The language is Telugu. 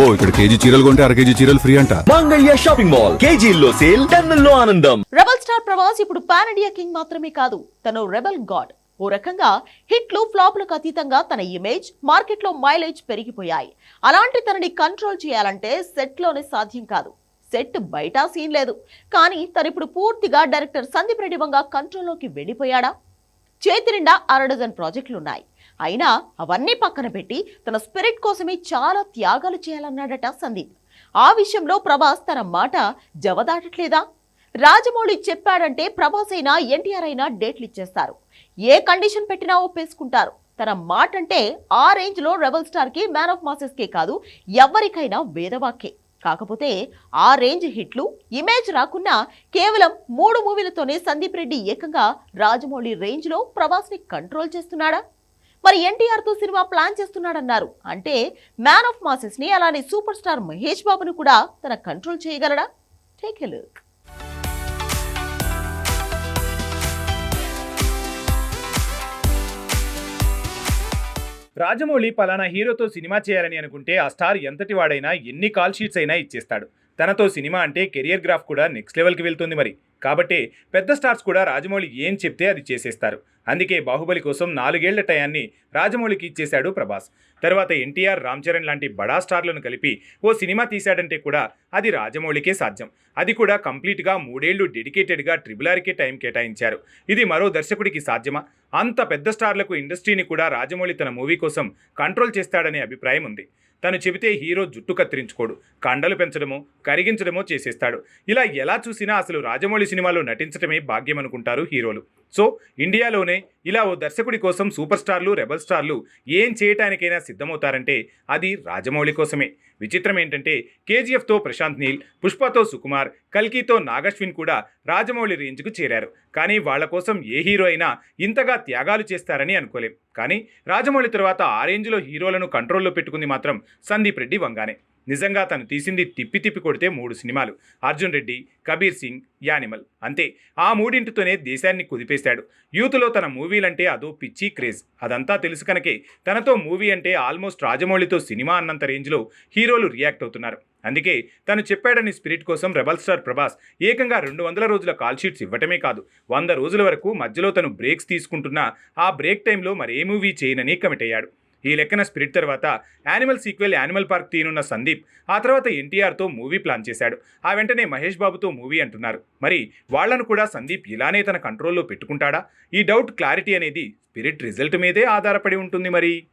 అబ్బో ఇక్కడ కేజీ చీరలు కొంటే అర కేజీ చీరలు ఫ్రీ అంట. మంగళ్య షాపింగ్ మాల్ కేజీల్లో సేల్ టన్నుల్లో ఆనందం. రెబల్ స్టార్ ప్రభాస్ ఇప్పుడు పాన్ ఇండియా కింగ్ మాత్రమే కాదు తను రెబల్ గాడ్ ఓ రకంగా హిట్లు ఫ్లాప్లకు అతీతంగా తన ఇమేజ్ మార్కెట్లో మైలేజ్ పెరిగిపోయాయి. అలాంటి తనని కంట్రోల్ చేయాలంటే సెట్లోనే సాధ్యం కాదు. సెట్ బయట సీన్ లేదు. కానీ తనిప్పుడు పూర్తిగా డైరెక్టర్ సందీప్ రెడ్డి వంగ కంట్రోల్లోకి వెళ్ళిపోయాడా? చేతి నిండా అర డజన్ ప్రాజెక్టులున్నాయి. అయినా అవన్నీ పక్కన పెట్టి తన స్పిరిట్ కోసమే చాలా త్యాగాలు చేయాలన్నాడట సందీప్. ఆ విషయంలో ప్రభాస్ తన మాట జవదాటట్లేదా? రాజమౌళి చెప్పాడంటే ప్రభాస్ అయినా ఎన్టీఆర్ అయినా డేట్లు ఇచ్చేస్తారు. ఏ కండిషన్ పెట్టినా ఒప్పేసుకుంటారు. తన మాట అంటే ఆ రేంజ్లో రెబల్ స్టార్కి మ్యాన్ ఆఫ్ మాసెస్ కే కాదు ఎవరికైనా వేదవాక్యే కాకపోతే ఆ రేంజ్ హిట్లు ఇమేజ్ రాకున్నా కేవలం మూడు మూవీలతోనే సందీప్ రెడ్డి ఏకంగా రాజమౌళి రేంజ్లో ప్రభాస్ని కంట్రోల్ చేస్తున్నాడా? మరి ఎన్టీఆర్తో సినిమా ప్లాన్ చేస్తున్నాడన్నారు. అంటే మ్యాన్ ఆఫ్ మాసెస్ని అలానే సూపర్ స్టార్ మహేష్ బాబును కూడా తన control చేయగలడా? Take a look. Rajamouli పలానా హీరోతో సినిమా చేయాలని అనుకుంటే ఆ స్టార్ ఎంతటి వాడైనా ఎన్ని కాల్ షీట్స్ అయినా ఇచ్చేస్తాడు. తనతో సినిమా అంటే కెరియర్ గ్రాఫ్ కూడా నెక్స్ట్ లెవెల్కి వెళ్తుంది మరి. కాబట్టి పెద్ద స్టార్స్ కూడా రాజమౌళి ఏం చెప్తే అది చేసేస్తారు. అందుకే బాహుబలి కోసం నాలుగేళ్ళ టయాన్ని రాజమౌళికి ఇచ్చేశాడు ప్రభాస్. తర్వాత ఎన్టీఆర్ రామ్ చరణ్ లాంటి బడా స్టార్లను కలిపి ఓ సినిమా తీశాడంటే కూడా అది రాజమౌళికే సాధ్యం. అది కూడా కంప్లీట్గా మూడేళ్ళు డెడికేటెడ్గా ట్రిబులార్కే టైం కేటాయించారు. ఇది మరో దర్శకుడికి సాధ్యమా? అంత పెద్ద స్టార్లకు ఇండస్ట్రీని కూడా రాజమౌళి తన మూవీ కోసం కంట్రోల్ చేస్తాడనే అభిప్రాయం ఉంది. తను చెబితే హీరో జుట్టు కత్తిరించుకోడు కండలు పెంచడమో కరిగించడమో చేసేస్తాడు. ఇలా ఎలా చూసినా అసలు రాజమౌళి సినిమాలో నటించడమే భాగ్యం అనుకుంటారు హీరోలు. సో ఇండియాలోనే ఇలా ఓ దర్శకుడి కోసం సూపర్ స్టార్లు రెబల్ స్టార్లు ఏం చేయటానికైనా సిద్ధమవుతారంటే అది రాజమౌళి కోసమే. విచిత్రం ఏంటంటే కేజీఎఫ్తో ప్రశాంత్ నీల్ పుష్పతో సుకుమార్ కల్కితో నాగశ్విన్ కూడా రాజమౌళి రేంజ్కు చేరారు. కానీ వాళ్ళ కోసం ఏ హీరో అయినా ఇంతగా త్యాగాలు చేస్తారని అనుకోలేం. కానీ రాజమౌళి తర్వాత ఆ రేంజ్లో హీరోలను కంట్రోల్లో పెట్టుకుంది మాత్రం సందీప్ రెడ్డి వంగానే. నిజంగా తను తీసింది తిప్పి తిప్పి కొడితే మూడు సినిమాలు. అర్జున్ రెడ్డి కబీర్ సింగ్ యానిమల్. అంతే. ఆ మూడింటితోనే దేశాన్ని కుదిపేశాడు. యూత్లో తన మూవీలంటే అదో పిచ్చి క్రేజ్. అదంతా తెలుసు కనుకే తనతో మూవీ అంటే ఆల్మోస్ట్ రాజమౌళితో సినిమా అన్నంత రేంజ్లో హీరోలు రియాక్ట్ అవుతున్నారు. అందుకే తను చెప్పాడని స్పిరిట్ కోసం రెబల్ స్టార్ ప్రభాస్ ఏకంగా రెండు వందల రోజుల కాల్ షీట్స్ ఇవ్వటమే కాదు వంద రోజుల వరకు మధ్యలో తను బ్రేక్స్ తీసుకుంటున్నా ఆ బ్రేక్ టైంలో మరే మూవీ చేయనని కమిట్ అయ్యాడు. ఈ లెక్కన స్పిరిట్ తర్వాత యానిమల్ సీక్వెల్ యానిమల్ పార్క్ తీనున్న సందీప్ ఆ తర్వాత ఎన్టీఆర్తో మూవీ ప్లాన్ చేశాడు. ఆ వెంటనే మహేష్ బాబుతో మూవీ అంటున్నారు. మరి వాళ్ళను కూడా సందీప్ ఇలానే తన కంట్రోల్లో పెట్టుకుంటాడా? ఈ డౌట్ క్లారిటీ అనేది స్పిరిట్ రిజల్ట్ మీదే ఆధారపడి ఉంటుంది మరి.